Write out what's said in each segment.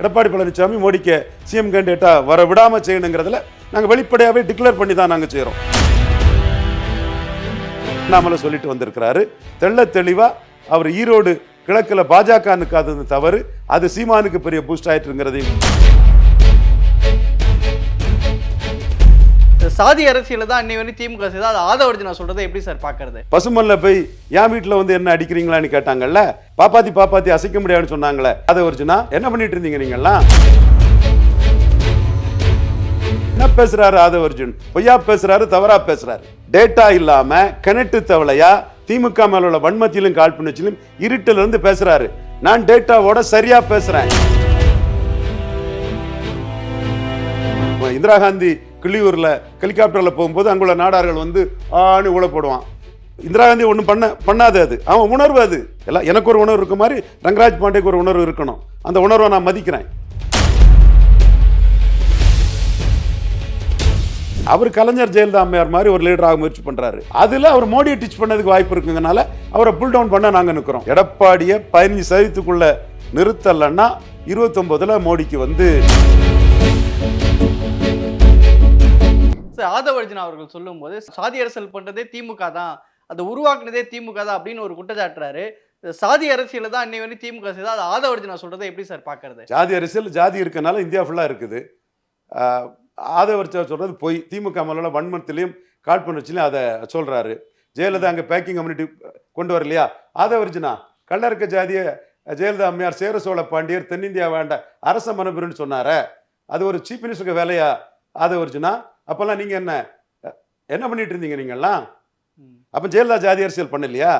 எடப்பாடி பழனிசாமி மோடிக்கு சிஎம் கேண்டிடேட்டா வர விடாம செய்யணுங்கிறதுல நாங்கள் வெளிப்படையாகவே டிக்ளேர் பண்ணி தான் நாங்கள் செய்கிறோம் அண்ணாமலை சொல்லிட்டு வந்திருக்கிறாரு. தெள்ள தெளிவாக அவர் ஈரோடு கிழக்குல பாஜக நிற்காதது தவறு. அது சீமானுக்கு பெரிய பூஸ்ட் ஆயிட்டுங்கிறதையும் சாதி அரசியல தான் அன்னை வந்து திமுக செய்தா அது ஆதவர்ஜி நான் சொல்றதை எப்படி சார் பாக்குறது பசுமல்ல போய் என் வீட்டில் வந்து என்ன அடிக்கிறீங்களான்னு கேட்டாங்கல்ல? பாப்பாத்தி பாப்பாத்தி அசைக்க முடியாதுன்னு சொன்னாங்களே அதை என்ன பண்ணிட்டு இருந்தீங்க நீங்கெல்லாம்? என்ன பேசுறாரு ஆதவர்ஜுன்? பொய்யா பேசுறாரு தவறா பேசுறாரு. டேட்டா இல்லாம கிணட்டு தவளையா திமுக மேல உள்ள வன்மத்திலும் காழ்ப்புணர்ச்சியிலும் இருட்டில இருந்து பேசுறாரு. நான் டேட்டாவோட சரியா பேசுறேன். இந்திரா காந்தி கிள்ளியூரில் ஹெலிகாப்டரில் போகும்போது அங்குள்ள நாடார்கள் வந்து ஆணி ஊழப்படுவான் போடுவான். இந்திரா காந்தி ஒன்றும் பண்ண பண்ணாது அது. அவன் உணர்வு அது. எல்லாம் எனக்கு ஒரு உணர்வு இருக்க மாதிரி ரங்கராஜ் பாண்டேக்கு ஒரு உணர்வு இருக்கணும். அந்த உணர்வை நான் மதிக்கிறேன். அவர் கலைஞர் ஜெயலலிதா அம்மையார் மாதிரி ஒரு லீடராக முயற்சி பண்ணுறாரு அதில் அவர் மோடியை டீச் பண்ணதுக்கு வாய்ப்பு இருக்குங்கனால அவரை புல் டவுன் பண்ண நாங்கள் நிற்கிறோம் எடப்பாடியை பதினஞ்சு சதவீதத்துக்குள்ள நிறுத்தலைன்னா இருபத்தொம்போதில் மோடிக்கு வந்து சார் ஆதவர்ஜன் அவர்கள் சொல்லும்போது சாதி அரசியல் பண்ணுறதே திமுக தான் அதை உருவாக்குனதே திமுக தான் அப்படின்னு ஒரு குற்றச்சாட்டுறாரு. சாதி அரசியல் தான் இன்னை வந்து திமுக செய்தா அது ஆதவர்ஜன் நான் எப்படி சார் பார்க்கறது? ஜாதி அரசியல் ஜாதி இருக்கனால இந்தியா ஃபுல்லாக இருக்குது. ஆதவர்ச்சா சொல்கிறது பொய் திமுக மேலே வன்மத்திலையும் காழ்ப்புணர்ச்சியிலையும் அதை சொல்கிறாரு ஜெயலலிதா அங்கே பேக்கிங் கம்யூனிட்டி கொண்டு வரலையா? ஆதவர்ஜினா கள்ளர்க்க ஜாதிய ஜெயலலிதா அம்மையார் சேர சோழ பாண்டியர் தென்னிந்தியா வேண்ட அரச மரபுன்னு சொன்னார. அது ஒரு சீஃப் மினிஸ்டருக்கு வேலையா ஆதவர்ஜினா? அப்போல்லாம் நீங்க என்ன என்ன பண்ணிட்டு இருந்தீங்க நீங்கெல்லாம்? ம். அப்போ ஜெயலலிதா ஜாதி அரசியல் பண்ணலையா?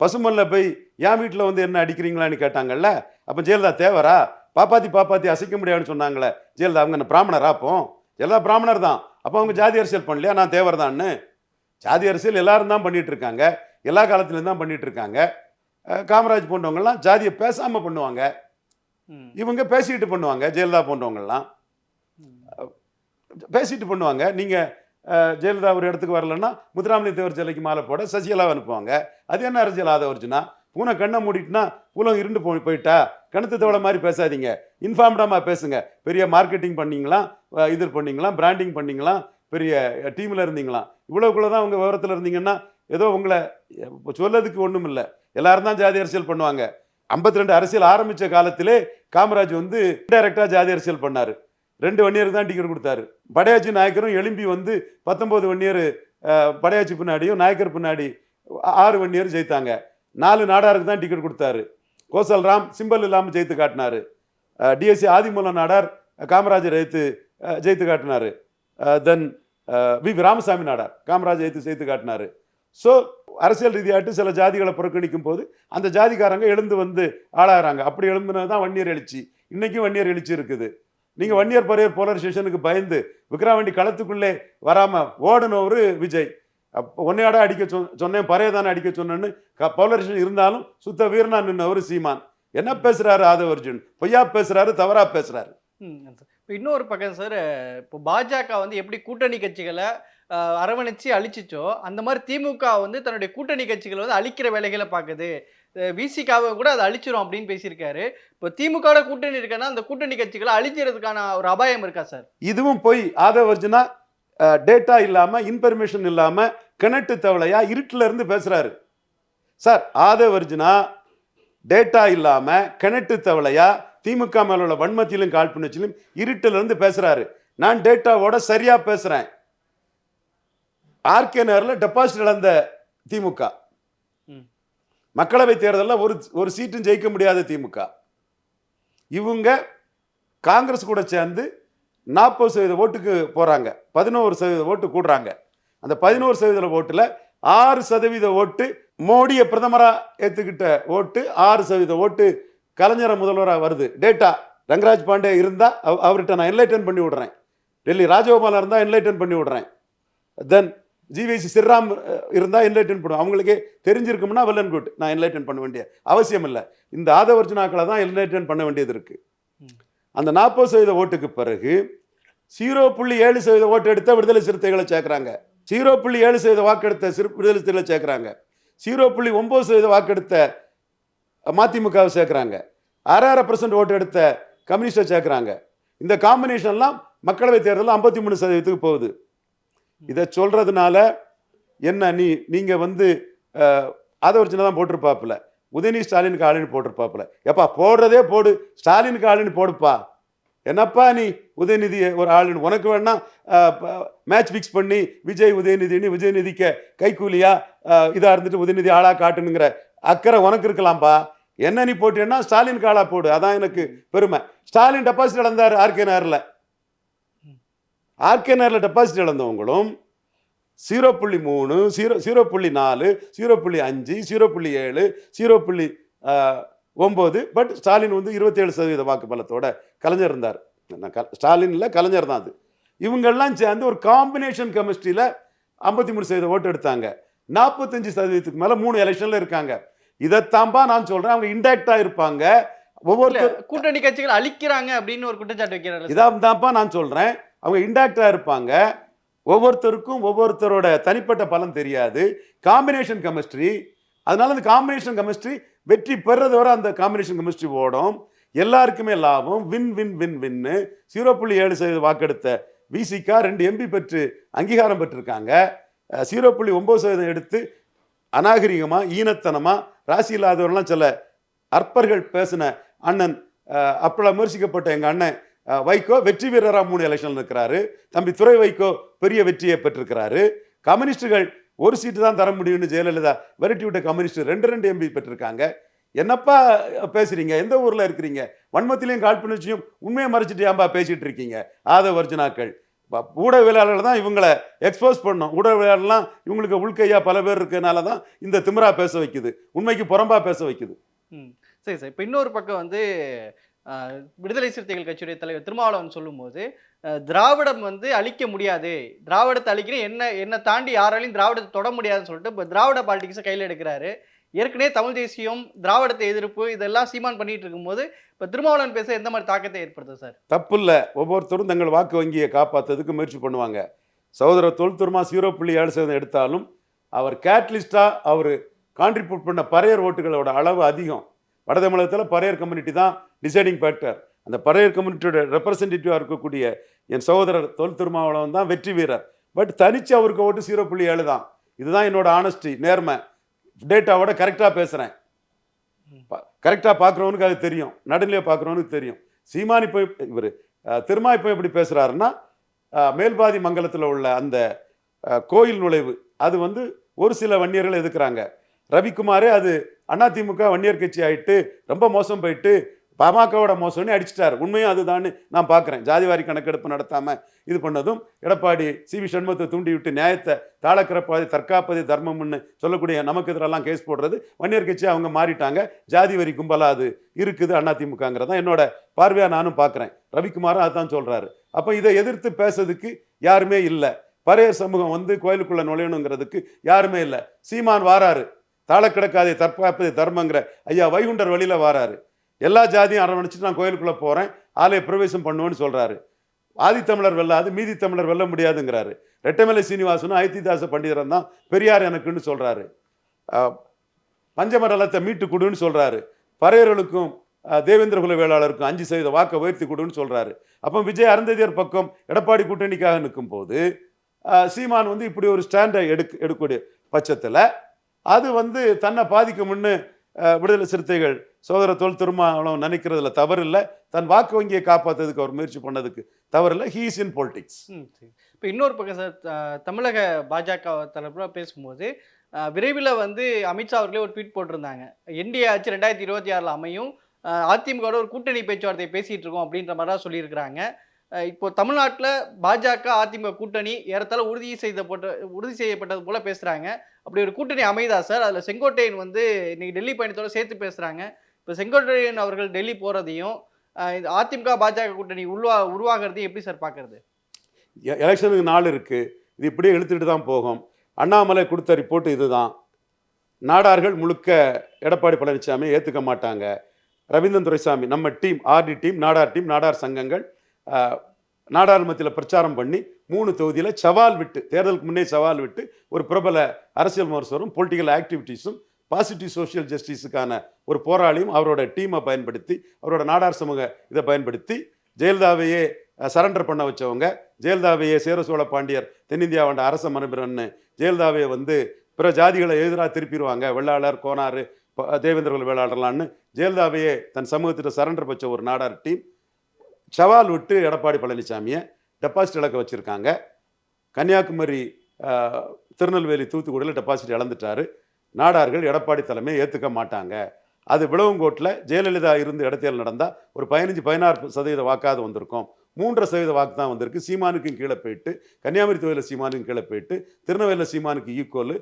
பசுமல்ல போய் என் வீட்டில் வந்து என்ன அடிக்கிறீங்களான்னு கேட்டாங்கல்ல? அப்போ ஜெயலலிதா தேவரா? பாப்பாத்தி பாப்பாத்தி அசைக்க முடியாதுன்னு சொன்னாங்களே. ஜெயலலிதா அவங்க என்ன பிராமணரா அப்போ? ஜெயலலிதா பிராமணர் தான். அப்போ அவங்க ஜாதி அரசியல் பண்ணலையா? நான் தேவர் தான்னு. ஜாதி அரசியல் எல்லாரும் தான் பண்ணிட்டு இருக்காங்க. எல்லா காலத்துலேயும் தான் பண்ணிட்டு இருக்காங்க. காமராஜ் போன்றவங்கலாம் ஜாதியை பேசாமல் பண்ணுவாங்க. இவங்க பேசிக்கிட்டு பண்ணுவாங்க ஜெயலலிதா போன்றவங்கலாம். பேசிட்டு பண்ணுவாங்க. நீங்கள் ஜெயலலிதா ஒரு இடத்துக்கு வரலன்னா முத்துராமலிங்க தேவர் சிலைக்கு மாலை போட சசிகலாவை அனுப்புவாங்க. அது என்ன அரசியல் ஆதவர்ஜுனா? பூனை கண்ணை மூடிட்டுனா பூலம் இருண்டு போய் போயிட்டா? கணத்து தவளை மாதிரி பேசாதீங்க. இன்ஃபார்ம்டாக பேசுங்க. பெரிய மார்க்கெட்டிங் பண்ணிங்களாம் இது பண்ணிங்களாம் பிராண்டிங் பண்ணிங்களாம் பெரிய டீமில் இருந்தீங்களாம். இவ்வளோக்குள்ளே தான் உங்கள் விவரத்தில் இருந்தீங்கன்னா ஏதோ உங்களை சொல்லதுக்கு ஒன்றும் இல்லை எல்லாரும் தான் ஜாதி அரசியல் பண்ணுவாங்க. 52 ரெண்டு அரசியல் ஆரம்பித்த காலத்திலே காமராஜ் வந்து டைரக்டாக ஜாதி அரசியல் பண்ணார். ரெண்டு வன்னியருக்கு தான் டிக்கெட் கொடுத்தாரு. படையாச்சி நாயக்கரும் எழும்பி வந்து பத்தொம்போது வன்னியர் படையாச்சி பின்னாடியும் நாயக்கர் பின்னாடி ஆறு வன்னியர் ஜெயித்தாங்க. நாலு நாடாருக்கு தான் டிக்கெட் கொடுத்தாரு. கோசல் ராம் சிம்பல் இல்லாமல் ஜெயித்து காட்டினாரு. டிஎஸ்சி ஆதிமூலம் நாடார் காமராஜர் ஜெயித்து ஜெயித்து காட்டினாரு. தென் வி. வி. ராமசாமி நாடார் காமராஜ் ஜெயித்து ஜெயித்து காட்டினாரு. ஸோ அரசியல் ரீதியாட்டு சில ஜாதிகளை புறக்கணிக்கும் போது அந்த ஜாதிக்காரங்க எழுந்து வந்து ஆளாகிறாங்க. அப்படி எழும்புனது தான் வன்னியர் எழுச்சி. இன்றைக்கும் வன்னியர் எழுச்சி இருக்குது. நீங்க வன்னியர் பரையர் போலரைசேஷனுக்கு பயந்து விக்ரவாண்டி களத்துக்குள்ளே வராம ஓடுனவர் விஜய். ஒன்னையாடா அடிக்க சொ சொன்னேன் பறைய தானே அடிக்க சொன்னேன்னு போலரைசேஷன் இருந்தாலும் சுத்த வீரனா நின்னவர் சீமான். என்ன பேசுறாரு ஆதவர்ஜுன் பொய்யா பேசுறாரு தவறா பேசுறாரு. இன்னொரு பக்கம் சார் இப்போ பாஜக வந்து எப்படி கூட்டணி கட்சிகளை அரவணைச்சு அழிச்சிச்சோ அந்த மாதிரி திமுக வந்து தன்னுடைய கூட்டணி கட்சிகளை வந்து அழிக்கிற வேலைகளை பார்க்குது. விசிகாவை கூட அதை அழிச்சிரும் அப்படின்னு பேசியிருக்காரு. இப்போ திமுகவோட கூட்டணி இருக்கன்னா அந்த கூட்டணி கட்சிகளை அழிக்கிறதுக்கான ஒரு அபாயம் இருக்கா சார்? இதுவும் போய் ஆதவர்ஜுனா டேட்டா இல்லாமல் இன்ஃபர்மேஷன் இல்லாமல் கிணட்டு தவளையா இருட்டில் இருந்து பேசுறாரு. சார் ஆதவர்ஜுனா டேட்டா இல்லாமல் கிணட்டு தவளையா திமுக மேல உள்ள வன்மத்திலும் காழ்ப்புணர்ச்சியிலும் இருட்டுல இருந்து பேசுறாரு. நான் டேட்டாவோட சரியா பேசுறேன். ஆர்கே நகர்ல டெபாசிட் இழந்த திமுக. மக்களவை தேர்தலில் ஒரு ஒரு சீட்டும் ஜெயிக்க முடியாத திமுக. இவங்க காங்கிரஸ் கூட சேர்ந்து நாற்பது சதவீத ஓட்டுக்கு போறாங்க. பதினோரு சதவீத ஓட்டு கூடுறாங்க. அந்த பதினோரு சதவீத ஓட்டுல ஆறு சதவீத ஓட்டு மோடியை பிரதமரா ஏத்துக்கிட்ட ஓட்டு ஆறு சதவீத ஓட்டு கலைஞரை முதல்வராக வருது. டேட்டா ரங்கராஜ் பாண்டே இருந்தா அவ- அவர்கிட்ட நான் என்லைட்டன் பண்ணி விடுறேன். டெல்லி ராஜகோபாலா இருந்தா என்லைட்டன் பண்ணி விடுறேன். தென் ஜிவிசி ஸ்ரீராம் அஹ், இருந்தா என்லைட்டன் பண்ணுவேன் அவங்களுக்கே தெரிஞ்சிருக்கும்னா வெல் அண்ட் குட் நான் என்லைட்டன் பண்ண வேண்டிய அவசியம் இல்லை. இந்த ஆதவர்ஜுனாக்களை தான் என்லைட்டன் பண்ண வேண்டியது இருக்கு. ம். அந்த நாற்பது சதவீத ஓட்டுக்கு பிறகு ஜீரோ புள்ளி ஏழு சதவீத ஓட்டு எடுத்த விடுதலை சிறுத்தைகளை சேர்க்குறாங்க. ஜீரோ புள்ளி ஏழு சதவீத வாக்கெடுத்த சிறு விடுதலை சிறுத்தைகளை சேர்க்குறாங்க. ஜீரோ புள்ளி ஒம்பது சதவீத வாக்கெடுத்த மதிமுகவை சேர்க்குறாங்க. அரை அரை பர்சன்ட் ஓட்டு எடுத்த கம்யூனிஸ்டை சேர்க்குறாங்க. இந்த காம்பினேஷன்லாம் மக்களவை தேர்தலில் ஐம்பத்தி மூணு சதவீதத்துக்கு போகுது. இதை சொல்கிறதுனால என்ன நீ நீங்கள் வந்து அதை ஒரு தான் போட்டிருப்பாப்புல. உதயநிதி ஸ்டாலினுக்கு ஆளுன்னு போட்டிருப்பாப்புல. எப்பா போடுறதே போடு. ஸ்டாலினுக்கு ஆளுன்னு போடுப்பா. என்னப்பா நீ உதயநிதி ஒரு ஆளுன்னு? உனக்கு வேணா மேட்ச் ஃபிக்ஸ் பண்ணி விஜய் உதயநிதினு விஜயநிதிக்கு கைக்கூலியா இதாக இருந்துட்டு உதயநிதி ஆளாக காட்டுனுங்கிற அக்கறை உனக்கு இருக்கலாம்ப்பா. என்ன நீ போட்டேன்னா ஸ்டாலின் காலா போடு. அதான் எனக்கு பெருமை. ஸ்டாலின் டெபாசிட் நடந்தார் ஆர்கே நகரில் ஆர்கே நகரில் டெபாசிட் இழந்தவங்களும் ஜீரோ புள்ளி மூணு ஜீரோ ஜீரோ புள்ளி நாலு ஜீரோ புள்ளி அஞ்சு ஜீரோ புள்ளி ஏழு ஜீரோ புள்ளி ஒம்பது பட் ஸ்டாலின் வந்து இருபத்தேழு சதவீத வாக்கு பலத்தோட கலைஞர் இருந்தார். ஸ்டாலின் இல்லை கலைஞர் தான் அது. இவங்கெல்லாம் சேர்ந்து ஒரு காம்பினேஷன் கெமிஸ்ட்ரியில் ஐம்பத்தி மூணு சதவீத ஓட்டு எடுத்தாங்க. நாற்பத்தஞ்சு சதவீதத்துக்கு மேலே மூணு எலெக்ஷனில் இருக்காங்க. இதைத்தான்பா நான் சொல்கிறேன் அவங்க இன்டாக்டாக இருப்பாங்க. ஒவ்வொருத்தர் கூட்டணி கட்சிகள் அழிக்கிறாங்க அப்படின்னு ஒரு குற்றச்சாட்டு வைக்கிறாரு இதான் தான்ப்பா நான் சொல்கிறேன் அவங்க இன்டாக்டாக இருப்பாங்க. ஒவ்வொருத்தருக்கும் ஒவ்வொருத்தரோட தனிப்பட்ட பலன் தெரியாது. காம்பினேஷன் கெமிஸ்ட்ரி அதனால அந்த காம்பினேஷன் கெமிஸ்ட்ரி வெற்றி பெறது வர அந்த காம்பினேஷன் கெமிஸ்ட்ரி ஓடும். எல்லாருக்குமே லாபம். வின் வின் வின் வின்னு ஜீரோ புள்ளி ஏழு சதவீத வாக்கெடுத்த விசிகா ரெண்டு எம்பி பெற்று அங்கீகாரம் பெற்றிருக்காங்க. ஜீரோ புள்ளி ஒம்பது சதவீதம் எடுத்து அநாகரிகமாக ஈனத்தனமாக ராசி இல்லாதவரெல்லாம் சில அற்பர்கள் பேசின அண்ணன் அஹ், அப்பள விமர்சிக்கப்பட்ட எங்கள் அண்ணன் வைகோ வெற்றி வீரராக மூணு எலெக்ஷனில் இருக்கிறாரு தம்பி துறை வைகோ பெரிய வெற்றியை பெற்றிருக்கிறாரு. கம்யூனிஸ்டுகள் ஒரு சீட்டு தான் தர முடியும்னு ஜெயலலிதா விரட்டி விட்ட கம்யூனிஸ்ட் ரெண்டு ரெண்டு எம்பி பெற்றிருக்காங்க. என்னப்பா பேசுறீங்க? எந்த ஊரில் இருக்கிறீங்க? வன்மத்திலையும் காழ்ப்புணர்ச்சியும் உண்மையை மறைச்சிட்டு ஏன்பா பேசிகிட்டு இருக்கீங்க? ஆதவ வர்ஜனாக்கள் ஊடகவியலாளர்கள் தான் இவங்களை எக்ஸ்போஸ் பண்ணும் ஊடகவியலாளர்லாம் இவங்களுக்கு உள்கையாக பல பேர் இருக்கனால தான் இந்த திமிரா பேச வைக்குது. உண்மைக்கு புறம்பா பேச வைக்குது. சரி சார். இப்போ இன்னொரு பக்கம் வந்து விடுதலை சிறுத்தைகள் கட்சியுடைய தலைவர் திருமாவளவன் சொல்லும்போது திராவிடம் வந்து அழிக்க முடியாது. திராவிடத்தை அழிக்கிறேன் என்ன என்னை தாண்டி யாராலையும் திராவிடத்தை தொட முடியாதுன்னு சொல்லிட்டு இப்போ திராவிட பாலிடிக்ஸை கையில் எடுக்கிறாரு. ஏற்கனவே தமிழ் தேசியம் திராவிடத்தை எதிர்ப்பு இதெல்லாம் சீமான் பண்ணிட்டு இருக்கும்போது இப்போ திருமாவளவன் பேச எந்த மாதிரி தாக்கத்தை ஏற்படுத்தும் சார்? தப்பு இல்லை ஒவ்வொருத்தரும் தங்கள் வாக்கு வங்கியை காப்பாற்றுறதுக்கு முயற்சி பண்ணுவாங்க. சகோதர தொல் திருமா சீரோ புள்ளி ஏழு சதவீதம் எடுத்தாலும் அவர் கேட்லிஸ்டாக அவர் கான்ட்ரிபியூட் பண்ண பறையர் ஓட்டுகளோட அளவு அதிகம். வட தமிழகத்தில் பறையர் கம்யூனிட்டி தான் டிசைடிங் ஃபேக்டர் அந்த பறையர் கம்யூனிட்டியோட ரெப்ரசன்டேட்டிவாக இருக்கக்கூடிய என் சகோதரர் தொல் திருமாவளவன் தான் வெற்றி வீரர். பட் தனிச்சு அவருக்கு ஓட்டு ஜீரோ புள்ளி ஏழு தான். இதுதான் என்னோட ஆனஸ்டி நேர்மை. டேட்டாவோட கரெக்டாக பேசுகிறேன் கரெக்டாக பார்க்குறவனுக்கு அது தெரியும். நடுநிலையை பார்க்குறவனுக்கு தெரியும். சீமானி இப்போ இவர் திருமா இப்போ எப்படி பேசுகிறாருன்னா மேல்பாதி மங்கலத்தில் உள்ள அந்த கோயில் நுழைவு. அது வந்து ஒரு சில வன்னியர்கள் எதுக்குறாங்க? ரவிக்குமாரே அது அதிமுக வன்னியர் கட்சி ஆகிட்டு ரொம்ப மோசம் போயிட்டு பாமகவோட மோசம்னு அடிச்சிட்டார். உண்மையும் அதுதான்னு நான் பார்க்குறேன். ஜாதிவாரி கணக்கெடுப்பு நடத்தாமல் இது பண்ணதும் எடப்பாடி சி. வி. சண்முகத்தை தூண்டி விட்டு நியாயத்தை தாளக்கிறப்பாதி தற்காப்பதி தர்மம்னு சொல்லக்கூடிய நமக்கு எதிரெல்லாம் கேஸ் போடுறது. வன்னியர் கட்சி அவங்க மாறிட்டாங்க. ஜாதி வரி கும்பலாக அது இருக்குது அதிமுகங்கிறதான் என்னோட பார்வையாக நானும் பார்க்குறேன். ரவிக்குமாரும் அதுதான் சொல்கிறாரு அப்போ இதை எதிர்த்து பேசுறதுக்கு யாருமே இல்லை. பறையர் சமூகம் வந்து கோயிலுக்குள்ளே நுழையணுங்கிறதுக்கு யாருமே இல்லை. சீமான் வாராரு. தாளக்கிடக்காதே தற்காப்பது தர்மங்கிற ஐயா வைகுண்டர் வழியில வராரு. எல்லா ஜாதியும் அரவணைச்சிட்டு நான் கோயிலுக்குள்ளே போகிறேன் ஆலய பிரவேசம் பண்ணுவேன்னு சொல்கிறாரு ஆதித்தமிழர் வெல்லாது மீதி தமிழர் வெல்ல முடியாதுங்கிறாரு. ரெட்டமலை சீனிவாசனும் ஐத்திதாச பண்டிதரன் தான் பெரியார் எனக்குன்னு சொல்கிறாரு பஞ்சமண்டலத்தை பஞ்சமரலத்தை மீட்டு கொடுன்னு சொல்கிறாரு பறையர்களுக்கும் தேவேந்திரகுல தேவேந்திர குல வேளாளருக்கும் அஞ்சு சதவீத வாக்கை உயர்த்தி கொடுன்னு சொல்கிறாரு அப்போ விஜய் அருந்ததியர் பக்கம் எடப்பாடி கூட்டணிக்காக நிற்கும் போது சீமான் வந்து இப்படி ஒரு ஸ்டாண்டை எடுக்க எடுக்கக்கூடிய பட்சத்தில் அது வந்து தன்னை பாதிக்கும்னு விடுதலை சிறுத்தைகள் சோதர தொல் திருமாவளம் நினைக்கிறதுல தவறு இல்லை. தன் வாக்கு வங்கியை காப்பாற்றுறதுக்கு அவர் முயற்சி பண்ணதுக்கு தவறு இல்லை. ஹீஸ் இன் பாலிடிக்ஸ் ம் சரி. இப்போ இன்னொரு பக்கம் சார் த- தமிழக பாஜக தரப்புல பேசும்போது விரைவில் வந்து அமித்ஷா அவர்களே ஒரு ட்வீட் போட்டிருந்தாங்க. என்டிஏ ஆட்சி ரெண்டாயிரத்தி இருபத்தி ஆறில் அமையும். அதிமுகவோட ஒரு கூட்டணி பேச்சுவார்த்தை பேசிகிட்டு இருக்கோம் அப்படின்ற மாதிரி தான் சொல்லியிருக்கிறாங்க. இப்போ தமிழ்நாட்டில் பாஜக அதிமுக கூட்டணி ஏறத்தாழ உறுதி செய்த போட்ட உறுதி செய்யப்பட்டது போல பேசுறாங்க. அப்படி ஒரு கூட்டணி அமைதா சார்? அதில் செங்கோட்டையன் வந்து இன்னைக்கு டெல்லி பயணத்தோட சேர்த்து பேசுறாங்க. இப்போ செங்கோட்டையன் அவர்கள் டெல்லி போறதையும் இது அதிமுக பாஜக கூட்டணி உருவா உருவாகிறதையும் எப்படி சார் பார்க்கறது எ- எலெக்ஷனுக்கு நாள் இருக்கு. இது இப்படியே இழுத்துட்டு தான் போகும். அண்ணாமலை கொடுத்த ரிப்போர்ட் இதுதான். நாடார்கள் முழுக்க எடப்பாடி பழனிசாமி ஏற்றுக்க மாட்டாங்க. ரவீந்திரன் துரைசாமி நம்ம team RD team Nadar team Nadar சங்கங்கள் நாடாளுமன்றத்தில் பிரச்சாரம் பண்ணி மூணு தொகுதியில் சவால் விட்டு தேர்தலுக்கு முன்னே சவால் விட்டு ஒரு பிரபல அரசியல் விமர்சகரும் பொலிட்டிக்கல் ஆக்டிவிட்டீஸும் பாசிட்டிவ் சோஷியல் ஜஸ்டிஸுக்கான ஒரு போராளியும் அவரோட டீமை பயன்படுத்தி அவரோட நாடார் சமூக இதை பயன்படுத்தி ஜெயலலிதாவையே சரண்டர் பண்ண வச்சவங்க ஜெயலலிதாவையே சேர சோழ பாண்டியர் தென்னிந்தியாவோட அரச மரபிரன்னு ஜெயலலிதாவையை வந்து பிற ஜாதிகளை எதிராக திருப்பிடுவாங்க. வெள்ளாளர் கோனார் தேவேந்திரர்கள் தேவேந்திரகுல வேளாளர்லான்னு ஜெயலலிதாவையே தன் சமூகத்திட்ட சரண்டர் வச்ச ஒரு நாடார் டீம் சவால் விட்டு எடப்பாடி பழனிசாமியை டெபாசிட் இழக்க வச்சுருக்காங்க. கன்னியாகுமரி திருநெல்வேலி தூத்துக்குடியில் டெபாசிட் இழந்துட்டாரு. நாடார்கள் எடப்பாடி தலைமையை ஏற்றுக்க மாட்டாங்க. அது விளவங்கோட்டில் ஜெயலலிதா இருந்து இடத்தில் நடந்தால் ஒரு பதினஞ்சு பதினாறு சதவீத வாக்காவது வந்திருக்கும். மூன்றரை சதவீத வாக்கு தான் வந்திருக்கு. சீமானுக்கும் கீழே போயிட்டு கன்னியாகுமரி தொகுதியில் சீமானுக்கும் கீழே போயிட்டு திருநெல்வேலியில் சீமானுக்கு ஈக்குவல்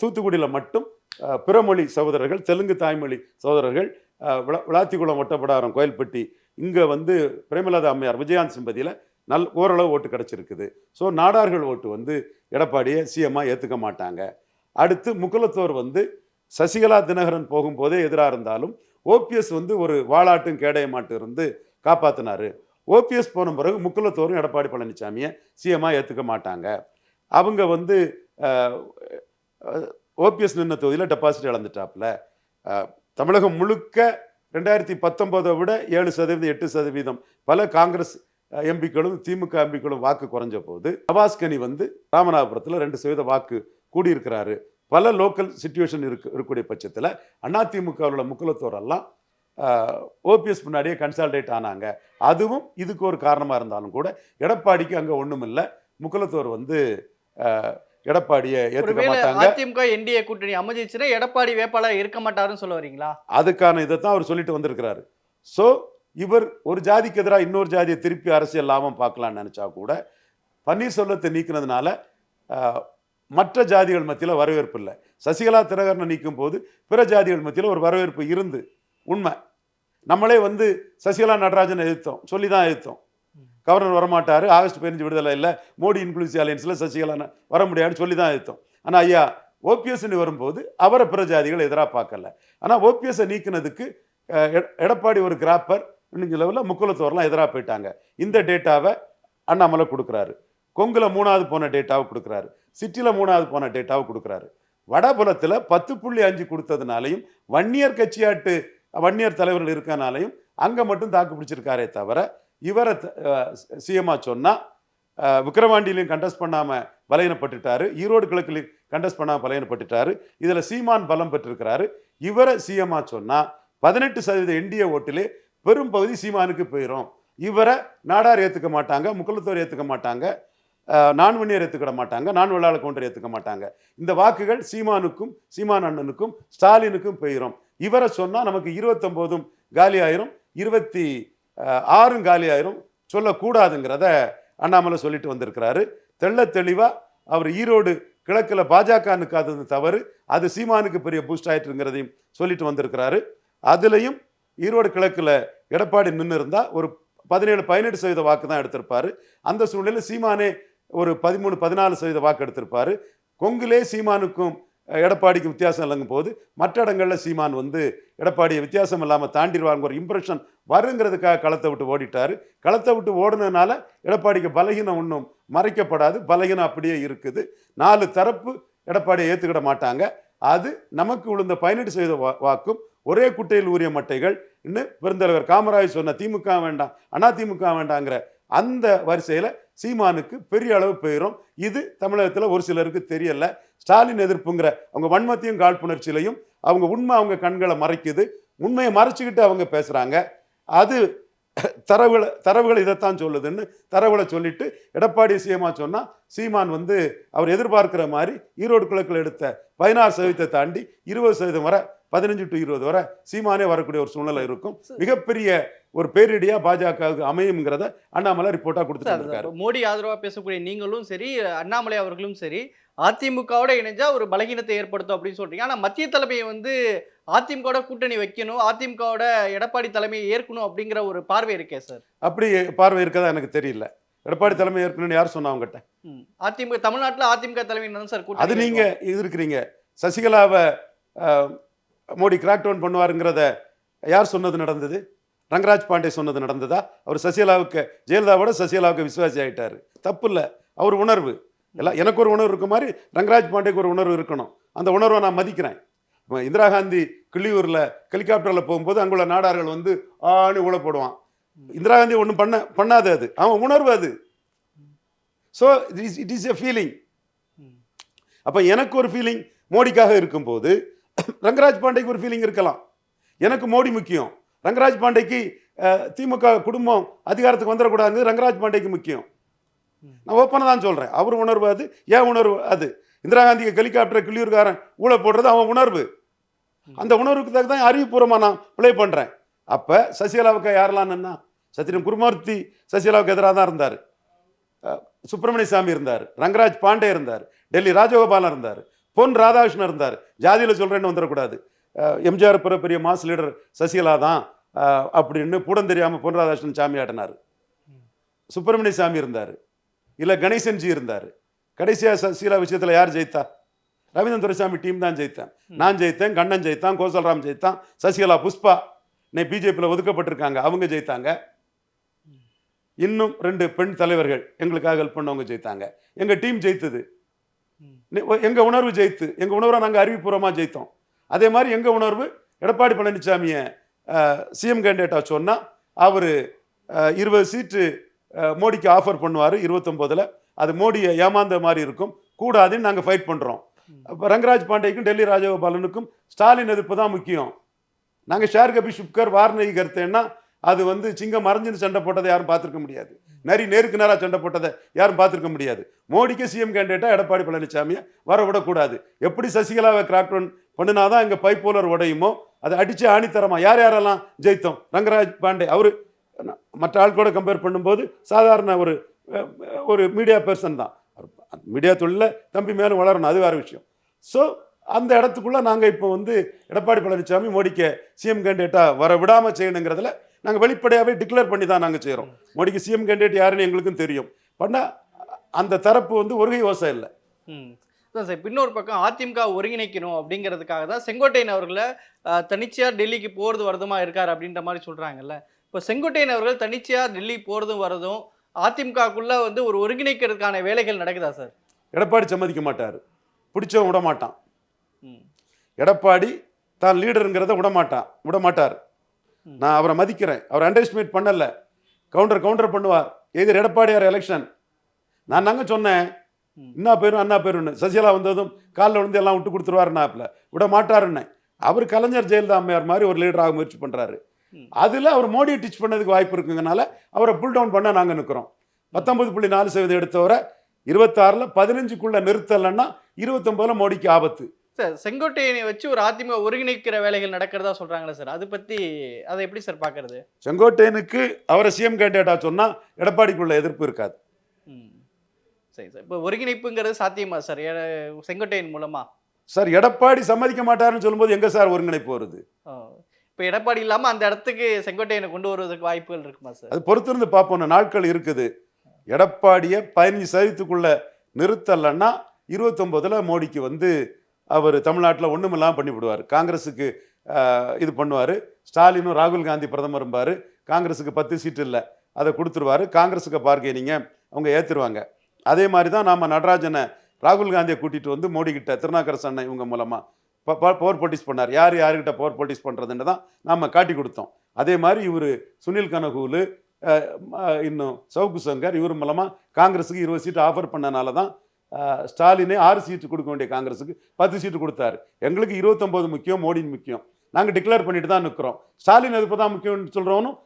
தூத்துக்குடியில் மட்டும் பிறமொழி சகோதரர்கள் தெலுங்கு தாய்மொழி சகோதரர்கள் விளா விளாத்திக்குளம் ஒட்டப்படாரம் கோயில்பட்டி இங்கே வந்து பிரேமலதா அம்மையார் விஜயாந்த் சிம்பதியில் நல் ஓரளவு ஓட்டு கிடச்சிருக்குது. ஸோ நாடார்கள் ஓட்டு வந்து எடப்பாடியை சிஎம்மாக ஏற்றுக்க மாட்டாங்க. அடுத்து முக்குலத்தோர் வந்து சசிகலா தினகரன் போகும்போதே எதிராக இருந்தாலும் ஓபிஎஸ் வந்து ஒரு வாளாட்டும் கேடயமாட்டும் இருந்து காப்பாற்றினார் ஓபிஎஸ் போன பிறகு முக்குலத்தோரும் எடப்பாடி பழனிசாமியை சிஎம்மாக ஏற்றுக்க மாட்டாங்க. அவங்க வந்து ஓபிஎஸ் நின்ன தொகுதியில் டெபாசிட் இழந்துட்டாப்புல. தமிழகம் முழுக்க ரெண்டாயிரத்தி பத்தொம்போதை விட ஏழு சதவீதம் எட்டு சதவீதம் பல காங்கிரஸ் எம்பிக்களும் திமுக எம்பிக்களும் வாக்கு குறைஞ்ச போது நவாஸ்கனி வந்து ராமநாதபுரத்தில் ரெண்டு சதவீத வாக்கு கூடியிருக்கிறாரு. பல லோக்கல் சுச்சுவேஷன் இருக்கு இருக்கக்கூடிய பட்சத்தில் அதிமுகவில் உள்ள முக்குலத்தோரெல்லாம் ஓபிஎஸ் முன்னாடியே கன்சால்டேட் ஆனாங்க. அதுவும் இதுக்கு ஒரு காரணமாக இருந்தாலும் கூட எடப்பாடிக்கு அங்கே ஒன்றும் இல்லை முக்குலத்தோர் வந்து எடப்பாடியை ஏற்றுக்க மாட்டாங்க. அதிமுக என்டிஏ கூட்டணி அமைஞ்சிச்சுன்னா எடப்பாடி வேட்பாளர் இருக்க மாட்டாருன்னு சொல்ல வரீங்களா? அதுக்கான இதை தான் அவர் சொல்லிட்டு வந்திருக்கிறாரு. ஸோ இவர் ஒரு ஜாதிக்கு எதிராக இன்னொரு ஜாதியை திருப்பி அரசியல் லாபம் பார்க்கலாம்னு நினச்சா கூட பன்னீர்செல்வத்தை நீக்கினதுனால மற்ற ஜாதிகள் மத்தியில் வரவேற்பு இல்லை. சசிகலா தினகரனை நீக்கும் போது பிற ஜாதிகள் மத்தியில் ஒரு வரவேற்பு இருந்து உண்மை. நம்மளே வந்து சசிகலா நடராஜனை எதிர்த்தோம் சொல்லி தான் எதிர்த்தோம். கவர்னர் வரமாட்டார் ஆகஸ்ட் பதினஞ்சு விடுதலை இல்லை மோடி இன்க்ளூசிவ் அலையன்ஸில் சசிகலா வர முடியாதுன்னு சொல்லி தான் எடுத்தோம் ஆனால் ஐயா ஓபிஎஸ்ன்னு வரும்போது அவரை பிரஜாதிகள் எதிராக பார்க்கல. ஆனால் ஓபிஎஸ்ஸை நீக்கினதுக்கு எடப்பாடி ஒரு கிராப்பர் இன்னைக்கு லெவலில் முக்குலத்தோர்லாம் எதிராக போயிட்டாங்க. இந்த டேட்டாவை அண்ணாமலை கொடுக்குறாரு. கொங்குல மூணாவது போன டேட்டாவை கொடுக்குறாரு. சிட்டியில் மூணாவது போன டேட்டாவை கொடுக்குறாரு. வடபுலத்தில் பத்து புள்ளி அஞ்சு கொடுத்ததுனாலையும் வன்னியர் கட்சியாட்டு வன்னியர் தலைவர்கள் இருக்கனாலையும் அங்கே மட்டும் தாக்கு பிடிச்சிருக்காரே தவிர இவரை சிஎம்மா சொன்னால் விக்கிரவாண்டியிலையும் கண்டஸ்ட் பண்ணாமல் பலையினப்பட்டுட்டாரு ஈரோடு கிழக்குலையும் கண்டஸ்ட் பண்ணாமல் பலையினப்பட்டுட்டாரு இதில் சீமான் பலம் பெற்றிருக்கிறாரு. இவரை சிஎம்மா சொன்னால் பதினெட்டு சதவீத என்டிஏ ஓட்டிலே பெரும் பகுதி சீமானுக்கு போயிடும் இவரை நாடார் ஏற்றுக்க மாட்டாங்க முக்குளத்தோர் ஏற்றுக்க மாட்டாங்க அஹ், நான் ஏற்றுக்கிட மாட்டாங்க நான் வெள்ளாள கவுண்டர் ஏற்றுக்க மாட்டாங்க. இந்த வாக்குகள் சீமானுக்கும் சீமான் அண்ணனுக்கும் ஸ்டாலினுக்கும் போயிடும் இவரை சொன்னால் நமக்கு இருபத்தொம்போதும் காலி ஆயிரும் இருபத்தி ஆறும் காலி ஆயிரும் சொல்லக்கூடாதுங்கிறத அண்ணாமலை சொல்லிட்டு வந்திருக்கிறாரு. தெள்ள தெளிவாக அவர் ஈரோடு கிழக்கில் பாஜக நிற்காதது தவறு. அது சீமானுக்கு பெரிய பூஸ்ட் ஆயிட்டுங்கிறதையும் சொல்லிட்டு வந்திருக்கிறாரு. அதுலேயும் ஈரோடு கிழக்கில் எடப்பாடி நின்று இருந்தால் ஒரு பதினேழு பதினெட்டு சதவீத வாக்கு தான் எடுத்திருப்பாரு. அந்த சூழ்நிலையில் சீமானே ஒரு பதிமூணு பதினாலு சதவீத வாக்கு எடுத்திருப்பாரு. கொங்குலே சீமானுக்கும் எடப்பாடிக்கும் வித்தியாசம் இல்லைங்கும் போது மற்ற இடங்களில் சீமான் வந்து எடப்பாடியை வித்தியாசம் இல்லாமல் தாண்டிடுவாங்க ஒரு இம்ப்ரெஷன் வருங்கிறதுக்காக களத்தை விட்டு ஓடிட்டாரு. களத்தை விட்டு ஓடுனதுனால எடப்பாடிக்கு பலகீனம் ஒன்றும் மறைக்கப்படாது. பலகீனம் அப்படியே இருக்குது. நாலு தரப்பு எடப்பாடியை ஏற்றுக்கிட மாட்டாங்க. அது நமக்கு விழுந்த பதினெட்டு சதவீத வா- வாக்கும். ஒரே குட்டையில் ஊறிய மட்டைகள். இன்னும் பெருந்தலைவர் காமராஜ் சொன்ன திமுக வேண்டாம் அண்ணா திமுக வேண்டாங்கிற அந்த வரிசையில் சீமானுக்கு பெரிய அளவு போயிடும் இது தமிழகத்தில் ஒரு சிலருக்கு தெரியல. ஸ்டாலின் எதிர்ப்புங்கிற அவங்க வன்மத்தையும் காழ்ப்புணர்ச்சியிலையும் அவங்க உண்மை அவங்க கண்களை மறைக்குது. உண்மையை மறைச்சிக்கிட்டு அவங்க பேசுகிறாங்க அது தரவுகளை தரவுகள் இதைத்தான் சொல்லுதுன்னு தரவுகளை சொல்லிட்டு எடப்பாடி சீமா சொன்னால் சீமான் வந்து அவர் எதிர்பார்க்கிற மாதிரி ஈரோடு கிழக்கில் எடுத்த பதினாறு சதவீதத்தை தாண்டி இருபது சதவீதம் வரை பதினஞ்சு டு இருபது வரை சீமானே வரக்கூடிய ஒரு சூழ்நிலை இருக்கும். மிகப்பெரிய ஒரு பேரிடியா பாஜகவுக்கு அமையுங்கிறத அண்ணாமலை ரிப்போர்ட்டா இருக்காரு. மோடி ஆதரவா பேசக்கூடிய நீங்களும் சரி அண்ணாமலை அவர்களும் சரி அதிமுகவோட இணைஞ்சா ஒரு பலகீனத்தை ஏற்படுத்தும் அப்படின்னு சொல்றீங்க. ஆனா மத்திய தலைமையை வந்து அதிமுகவோட கூட்டணி வைக்கணும் அதிமுகவோட எடப்பாடி தலைமையை ஏற்கணும் அப்படிங்கிற ஒரு பார்வை இருக்கே சார். அப்படி பார்வை இருக்கதா எனக்கு தெரியல. எடப்பாடி தலைமை ஏற்கனவே யார் சொன்னா அவங்ககிட்ட. அதிமுக தமிழ்நாட்டுல அதிமுக தலைமை சார் அது நீங்க இது இருக்கிறீங்க. சசிகலாவை மோடி கிராக் டவுன் பண்ணுவாருங்கிறத யார் சொன்னது நடந்தது? ரங்கராஜ் பாண்டே சொன்னது நடந்ததா? அவர் சசிகலாவுக்கு ஜெயலலிதாவோட சசிகலாவுக்கு விசுவாசி ஆயிட்டாரு. தப்பு இல்லை அவர் உணர்வு. எல்லாம் எனக்கு ஒரு உணர்வு இருக்க மாதிரி ரங்கராஜ் பாண்டேக்கு ஒரு உணர்வு இருக்கணும். அந்த உணர்வை நான் மதிக்கிறேன். இந்திரா காந்தி கிள்ளியூரில் ஹெலிகாப்டரில் போகும்போது அங்குள்ள நாடார்கள் வந்து ஆணி ஊழ போடுவான். இந்திரா காந்தி ஒன்றும் பண்ண பண்ணாது அது. அவன் உணர்வு அது. So it is it is a feeling அப்போ எனக்கு ஒரு ஃபீலிங் மோடிக்காக இருக்கும்போது ரங்கராஜ் பாண்டேக்கு ஒரு ஃபீலிங் இருக்கலாம். எனக்கு மோடி முக்கியம். ரங்கராஜ் பாண்டேக்கு திமுக குடும்பம் அதிகாரத்துக்கு வந்துடக்கூடாது ரங்கராஜ் பாண்டேக்கு முக்கியம். நான் ஓப்பனாக தான் சொல்கிறேன் அவர் உணர்வு அது ஏன் உணர்வு அது. இந்திரா காந்திக்கு ஹெலிகாப்டர் கிள்ளியூர்காரன் ஊழ போடுறது அவன் உணர்வு. அந்த உணர்வுக்கு தகுந்த தான் அறிவுபூர்வமாக நான் பிளே பண்ணுறேன் அப்போ சசிகலாவுக்கு யாரெல்லாம் நின்னா சத்திரம் குருமூர்த்தி சசிகலாவுக்கு எதிராக தான் இருந்தார். சுப்பிரமணிய சாமி இருந்தார் ரங்கராஜ் பாண்டே இருந்தார் டெல்லி ராஜகோபாலன் இருந்தார் பொன் ராதாகிருஷ்ணன் இருந்தார். ஜாதியில் சொல்கிறேன்னு வந்துடக்கூடாது. எம்ஜிஆர் பிற பெரிய மாஸ் லீடர் சசிகலா தான் அப்படின்னு பூடம் தெரியாமல் பொன் ராதாகிருஷ்ணன் சாமி ஆடினார் சுப்பிரமணிய சாமி இருந்தார். இல்லை கணேசன்ஜி இருந்தார். கடைசியாக சசிகலா விஷயத்தில் யார் ஜெயித்தா? ரவீந்திரன் துரைசாமி டீம் தான் ஜெயித்தேன். நான் ஜெயித்தேன் கண்ணன் ஜெயித்தான் கோசல்ராம் ஜெயித்தான் சசிகலா புஷ்பா இன்னைக்கு பிஜேபியில் ஒதுக்கப்பட்டிருக்காங்க அவங்க ஜெயித்தாங்க. இன்னும் ரெண்டு பெண் தலைவர்கள் எங்களுக்காக ஹெல்ப் பண்ணவங்க ஜெயித்தாங்க. எங்கள் டீம் ஜெயித்தது. எங்கள் உணர்வு ஜெயித்து எங்கள் உணர்வை நாங்கள் அறிவிப்பூர்வமாக ஜெயித்தோம். அதே மாதிரி எங்கள் உணர்வு எடப்பாடி பழனிசாமியை சிஎம் கேண்டிடேட்டாக சொன்னால் அவர் இருபது சீட்டு மோடிக்கு ஆஃபர் பண்ணுவார் இருபத்தொம்போதில். அது மோடியை ஏமாந்த மாதிரி இருக்கும். கூடாதுன்னு நாங்கள் ஃபைட் பண்ணுறோம் ரங்கராஜ் பாண்டேக்கும் டெல்லி ராஜகோபாலனுக்கும் ஸ்டாலின் எதிர்ப்பு தான் முக்கியம். நாங்கள் ஷேர் கபி சுப்கர் வார்னகி கருத்தேன்னா அது வந்து சிங்கம் மறைஞ்சுன்னு சண்டை போட்டதை யாரும் பார்த்துருக்க முடியாது. நரி நேருக்கு நேராக சண்டை போட்டதை யாரும் பார்த்துருக்க முடியாது. மோடிக்கு சிஎம் கேண்டிடேட்டாக எடப்பாடி பழனிசாமியை வர விடக்கூடாது. எப்படி சசிகலாவை கிராக் டவுன் பண்ணினாதான் இங்கே பைப்போலர் உடையுமோ அதை அடித்து ஆணித்தரமா யார் யாரெல்லாம் ஜெயித்தோம்? ரங்கராஜ் பாண்டே அவர் மற்ற ஆள் கூட கம்பேர் பண்ணும்போது சாதாரண ஒரு ஒரு மீடியா பர்சன் தான். மீடியா தொழிலில் தம்பி மேலும் வளரணும் அது வேறு விஷயம். ஸோ அந்த இடத்துக்குள்ளே நாங்கள் இப்போ வந்து எடப்பாடி பழனிசாமி மோடிக்கு சிஎம் கேண்டிடேட்டாக வர விடாமல் செய்யணுங்கிறதுல நாங்கள் வெளிப்படையாகவே டிக்ளேர் பண்ணி தான் நாங்கள் செய்கிறோம் மோடிக்கு சிஎம் கேண்டிடேட் யாருன்னு எங்களுக்கும் தெரியும். பண்ணால் அந்த தரப்பு வந்து ஒருகை யோசை இல்லை. அதான் சார் இன்னொரு பக்கம் அதிமுக ஒருங்கிணைக்கணும் அப்படிங்கிறதுக்காக தான் செங்கோட்டையன் அவர்களை தனிச்சையாக டெல்லிக்கு போகிறது வரதுமா இருக்கார் அப்படின்ற மாதிரி சொல்கிறாங்கல்ல இப்போ செங்கோட்டையன் அவர்கள் தனிச்சையாக டெல்லி போகிறதும் வரதும் அதிமுகக்குள்ள வந்து ஒரு ஒருங்கிணைக்கிறதுக்கான வேலைகள் நடக்குதா சார்? எடப்பாடி சம்மதிக்க மாட்டார். பிடிச்சவன் விட மாட்டான். எடப்பாடி தான் லீடருங்கிறத விட மாட்டான் விட மாட்டார். நான் அவரை மதிக்கிறேன். அவர் அண்டர் எஸ்டிமேட் பண்ணல. கவுண்டர் கவுண்டர் பண்ணுவார். எதிர் எடப்பாடியார் எலெக்ஷன் நான் தாங்க சொன்னேன். ம். இன்னா பேரும் அண்ணா பேருன்னு. சசிகலா வந்ததும் காலில் விழுந்து எல்லாம் விட்டு கொடுத்துருவாருன்னாப்புல விட மாட்டாருன்னு அவர் கலைஞர் ஜெயலலிதா அம்மையார் மாதிரி ஒரு லீடராக முயற்சி பண்ணுறாரு. அதில் அவர் மோடியை டீச் பண்ணதுக்கு வாய்ப்பு இருக்குங்கனால அவரை புல் டவுன் பண்ண நாங்கள் நிற்கிறோம் பத்தொன்பது புள்ளி நாலு சதவீதம் எடுத்தவரை இருபத்தாறில் பதினஞ்சுக்குள்ளே நிறுத்தலைன்னா இருபத்தொம்போதில் மோடிக்கு ஆபத்து. சார் செங்கோட்டையனை வச்சு ஒரு அதிமுக ஒருங்கிணைக்கிற வேலைகள் நடக்கிறதா சொல்றாங்களே சார்? அது பத்தி அதை எப்படி சார் பாக்குறது செங்கோட்டையனுக்கு அவரை சிஎம் கேண்டிடேட்டா சொன்னா எடப்பாடிக்குள்ள எதிர்ப்பு இருக்காது. சரி சார். இப்போ ஒருங்கிணைப்புங்கிறது சாத்தியமா சார்? செங்கோட்டையன் மூலமா? சார் எடப்பாடி சம்மதிக்க மாட்டாருன்னு சொல்லும்போது எங்க சார் ஒருங்கிணைப்பு வருது? இப்போ எடப்பாடி இல்லாமல் அந்த இடத்துக்கு செங்கோட்டையனை கொண்டு வருவதற்கு வாய்ப்புகள் இருக்குமா சார்? அது பொறுத்திருந்து பார்ப்போம். நாட்கள் இருக்குது. எடப்பாடியை பதினஞ்சு சதவீதத்துக்குள்ள நிறுத்தலைன்னா இருபத்தொம்போதில் மோடிக்கு வந்து அவர் தமிழ்நாட்டில் ஒன்றுமில்லாமல் பண்ணிவிடுவார். காங்கிரஸுக்கு இது பண்ணுவார். ஸ்டாலினும் ராகுல் காந்தி பிரதமரும்பார் காங்கிரஸுக்கு பத்து சீட்டு இல்லை. அதை கொடுத்துருவாரு. காங்கிரஸுக்கு பார்க்கெனிங்க அவங்க ஏற்றுருவாங்க அதே மாதிரி தான் நாம் நடராஜனை ராகுல் காந்தியை கூட்டிகிட்டு வந்து மோடி கிட்ட திருநாக்கரசு அண்ணன் இவங்க மூலமாக பவர் பொலிட்டிஸ் பண்ணார். யார் யாருக்கிட்ட பவர் போட்டிஸ் பண்ணுறதுன்னு தான் நாம் காட்டி கொடுத்தோம். அதே மாதிரி இவர் சுனில் கனகூலு இன்னும் சவுக்கு சங்கர் இவர் மூலமாக காங்கிரஸுக்கு இருபது சீட்டு ஆஃபர் பண்ணனால தான் ஸ்டாலினே ஆறு சீட்டு கொடுக்க வேண்டிய காங்கிரஸுக்கு பத்து சீட்டு கொடுத்தாரு. எங்களுக்கு இருபத்தொம்போது முக்கியம் மோடி முக்கியம். நாங்கள் டிக்ளேர் பண்ணிட்டு தான் நிற்கிறோம் ஸ்டாலின் எதிர்ப்பு தான் முக்கியம்னு சொல்கிறவனும்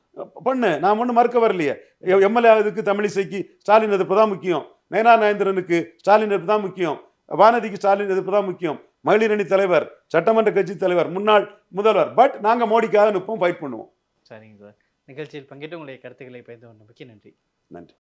பண்ணு. நான் ஒன்றும் மறுக்க வரலையே. எம்எல்ஏ இதுக்கு தமிழிசைக்கு ஸ்டாலின் எதிர்ப்பு தான் முக்கியம். நயனா நயந்திரனுக்கு ஸ்டாலின் எதிர்ப்பு தான் முக்கியம். வானதிக்கு ஸ்டாலின் எதிர்ப்பு தான் முக்கியம். மகளிர் அணி தலைவர் சட்டமன்ற கட்சி தலைவர் முன்னாள் முதல்வர். பட் நாங்கள் மோடிக்காக நிற்போம் ஃபைட் பண்ணுவோம். சரிங்க சார். நிகழ்ச்சியில் பங்கேற்று உங்களுடைய கருத்துக்களை பயந்து கொண்டமைக்கு நன்றி. நன்றி.